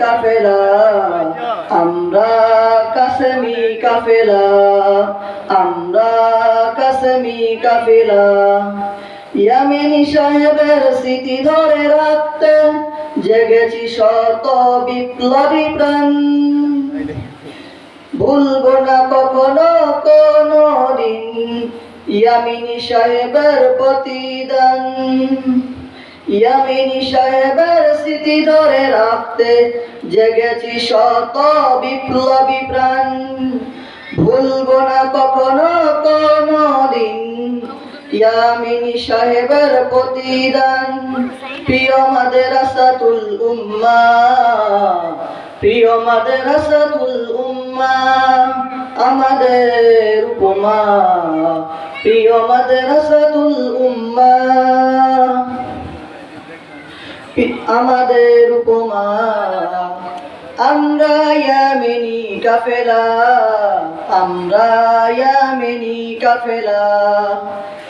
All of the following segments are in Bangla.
কাফেলা, আমরা কাসেমি কাফেলা, আমরা কাসেমি কাফেলা। ইয়ামিনী সাহেবের স্মৃতি ধরে রাখতে জেগেছি শত বিপ্লবী প্রাণ। ভুলবো না কখনো কোনো দিন ইয়ামিনী সাহেবের প্রতিদান। ইয়ামিনী সাহেবের স্মৃতি ধরে রাখতে জেগেছি শত বিপ্লবী প্রাণ। ভুলবো না কখনো কোনো দিন ইয়ামিনী সাহেবের প্রতিদান। প্রিয় মাদ্রাসাতুল উম্মা, প্রিয় মাদ্রাসাতুল উম্মা, আমাদের উপমা। প্রিয় মাদ্রাসাতুল উম্মা। আমাদের উপমা। আমরা ইয়ামিনী কাফেলা। আমরা ইয়ামিনী কাফেলা।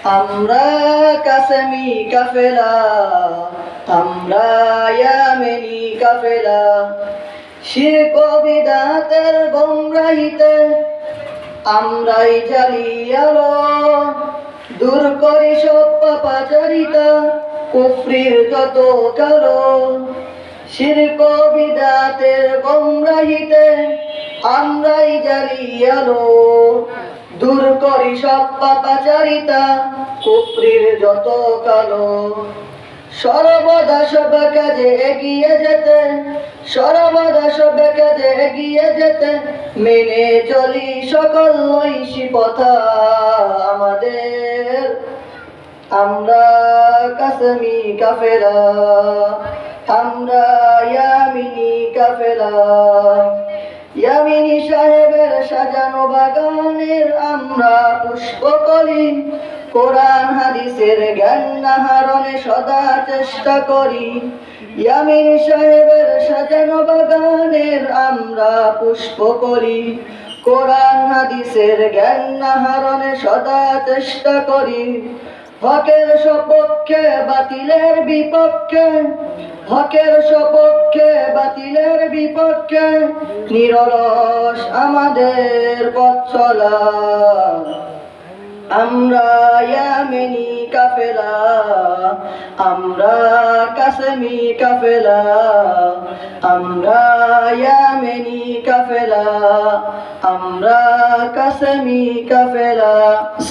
আমরা কাসেমি কাফেলা। আমরা ইয়ামিনী কাফেলা। শিরক বিদাতের গোমরাহিতে আমরাই জ্বালিয়ালো দূর করি সব পাপাচারিতা। কুফরির যত কালো শিরক বিদাতের গোমরাহিতে আমরাই জ্বালিয়ালো দূর করি সব পাপাচারিতা কুফরির যত কালো। সর্বদা সব কাজে এগিয়ে যেতে, সর্বদা সব কাজে এগিয়ে যেতে, মেনে চলি সকল নৈশি পথা আমাদের। আমরা কাসমি কাফেলা, আমরা ইয়ামিনী কাফেলা। ইয়ামিনী সাহেবের সাজানো বাগানের আমরা পুষ্পকলি। কোরআন, হাদিসের জ্ঞান নাহারণে সদা চেষ্টা করি। ইয়ামিনী সাহেবের সাজানো বাগানের আমরা পুষ্প করি কোরআন, হাদিসের জ্ঞান নাহারণে সদা চেষ্টা করি। হকের সপক্ষে বাতিলের বিপক্ষে, হকের সপক্ষে বাতিলের বিপক্ষে, নিরলস আমাদের পথ চলা। আমরা ইয়ামিনী কাফেলা, আমরা কাসেমি কাফেলা, আমরা ইয়ামিনী কাফেলা, আমরা কাসেমি কাফেলা।